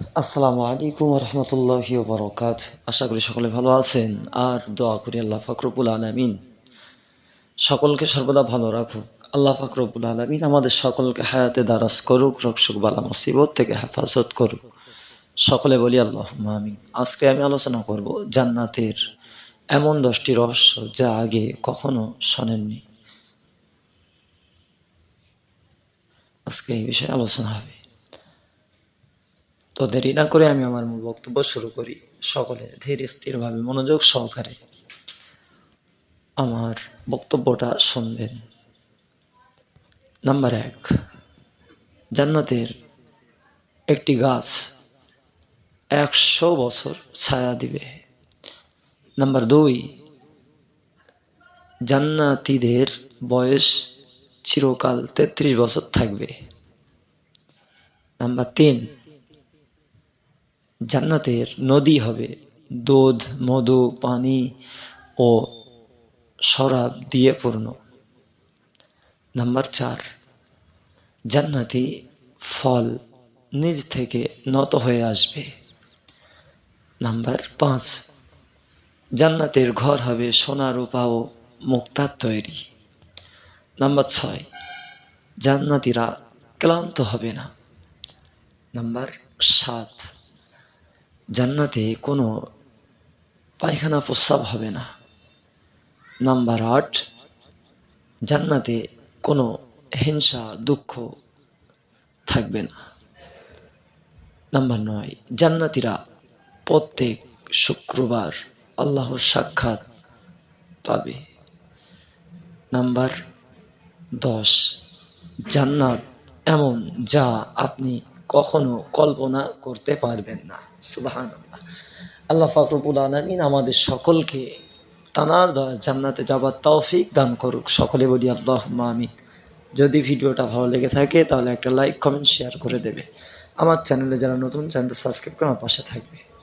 আসসালামু আলাইকুম রহমতুল্লাহি বরকাত আশা করি সকলে ভালো আছেন। আর দোয়া করি আল্লাহ ফাকরবুল আলমিন। সকলকে সর্বদা ভালো রাখুক। আল্লাহ ফাকরবুল আলমিন আমাদের সকলকে হায়াতে দারাজ করুক রক্ষক বালা মুসিবত থেকে হেফাজত করুক। সকলে বলি আল্লাহ আমিন। আজকে আমি আলোচনা করব জান্নাতের এমন দশটি রহস্য যা আগে কখনো শোনেননি। আজকে এই বিষয়ে আলোচনা হবে। তো দেরি না করে আমি আমার মূল বক্তব্য শুরু করি। সকলে ধীর স্থিরভাবে মনোযোগ সহকারে আমার বক্তব্যটা শুনবেন। নাম্বার এক, জান্নাতের একটি গাছ একশো বছর ছায়া দিবে। নাম্বার দুই, জান্নাতীদের বয়স চিরকাল তেত্রিশ বছর থাকবে। নাম্বার তিন জান্নাতের নদী হবে। দুধ, মধু, পানি ও শরাব দিয়ে পূর্ণ। নাম্বার চার, জান্নাতি ফল নিজ থেকে নত হয়ে আসবে। নাম্বার পাঁচ, জান্নাতের ঘর হবে সোনা, রূপা ও মুক্তার তৈরি। নাম্বার ছয়, জান্নাতিরা ক্লান্ত হবে না। নাম্বার সাত জান্নাতে কোনো পায়খানা প্রস্রাব হবে না। নাম্বার আট, জান্নাতে কোনো হিংসা, দুঃখ থাকবে না। নাম্বার নয়, জান্নাতিরা প্রত্যেক শুক্রবার আল্লাহর সাক্ষাৎ পাবে। নাম্বার দশ, জান্নাত এমন যা আপনি কখনো কল্পনা করতে পারবেন না। সুবাহান আল্লাহ আল্লাহ ফাকরুল আলমিন আমাদের সকলকে তানার জান্নাতে যাবার তৌফিক দান করুক। সকলে বলি আল্লাহ মামিন যদি ভিডিওটা ভালো লেগে থাকে, তাহলে একটা লাইক, কমেন্ট, শেয়ার করে দেবে। আমার চ্যানেলে যারা নতুন, চ্যানেলটা সাবস্ক্রাইব করে আমার পাশে থাকবে।